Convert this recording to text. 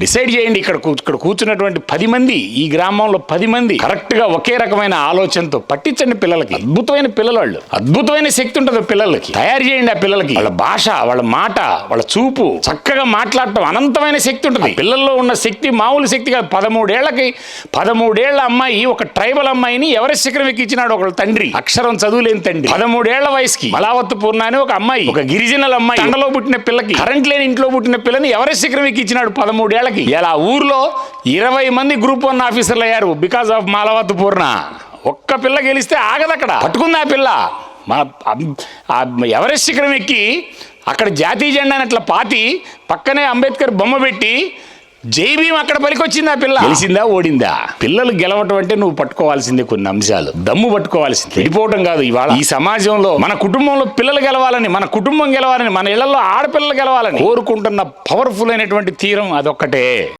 Decide చేయండి. ఇక్కడ కూ- ఇక్కడ కూర్చున్నటువంటి పది మంది ఈ గ్రామంలో పది మంది కరెక్ట్గా ఒకే రకమైన ఆలోచనతో పట్టించండి పిల్లలకి. అద్భుతమైన పిల్లలు వాళ్ళు అద్భుతమైన శక్తి ఉంటుంది పిల్లలకి. తయారు చేయండి ఆ పిల్లలకి. వాళ్ళ భాష వాళ్ళ మాట వాళ్ళ చూపు చక్కగా మాట్లాడటం అనంతమైన శక్తి ఉంటుంది. పిల్లల్లో ఉన్న శక్తి మామూలు శక్తి కాదు. పదమూడేళ్ళకి పదమూడేళ్ళ అమ్మాయి ఒక ట్రైబల్ అమ్మాయిని ఎవరెస్ట్ శిఖరం ఎక్కించినాడు ఒక తండ్రి. అక్షరం చదువులేని తండ్రి. పదమూడేళ్ళ వయసుకి మలావత్తు పూర్ణ అని ఒక అమ్మాయి ఒక గిరిజనల అమ్మాయి. ఎండలో పుట్టిన పిల్లకి కరెంట్ లేని ఇంట్లో పుట్టిన పిల్లని ఎవరెస్ట్ శిఖరం ఎక్కించినాడు వాళ్ళకి. ఇలా ఊర్లో ఇరవై మంది గ్రూప్ వన్ ఆఫీసర్లు అయ్యారు బికాస్ ఆఫ్ మాలవత్ పూర్ణ. ఒక్క పిల్ల గెలిస్తే ఆగదు అక్కడ. పట్టుకుంది ఆ పిల్ల. మన ఆ ఎవరెస్ట్ శిఖరం ఎక్కి అక్కడ జాతీయ జెండాని అట్లా పాతి పక్కనే అంబేద్కర్ బొమ్మ పెట్టి జై భీమ్ అక్కడ పలికొచ్చిందా పిల్ల? గెలిచిందా ఓడిందా? పిల్లలు గెలవటం అంటే నువ్వు పట్టుకోవాల్సిందే కొన్ని అంశాలు. దమ్ము పట్టుకోవాల్సింది. విడిపోవటం కాదు ఇవాళ. ఈ సమాజంలో మన కుటుంబంలో పిల్లలు గెలవాలని మన కుటుంబం గెలవాలని మన ఇళ్ళలో ఆడపిల్లలు గెలవాలని కోరుకుంటున్న పవర్ఫుల్ అయినటువంటి తీరం అదొక్కటే.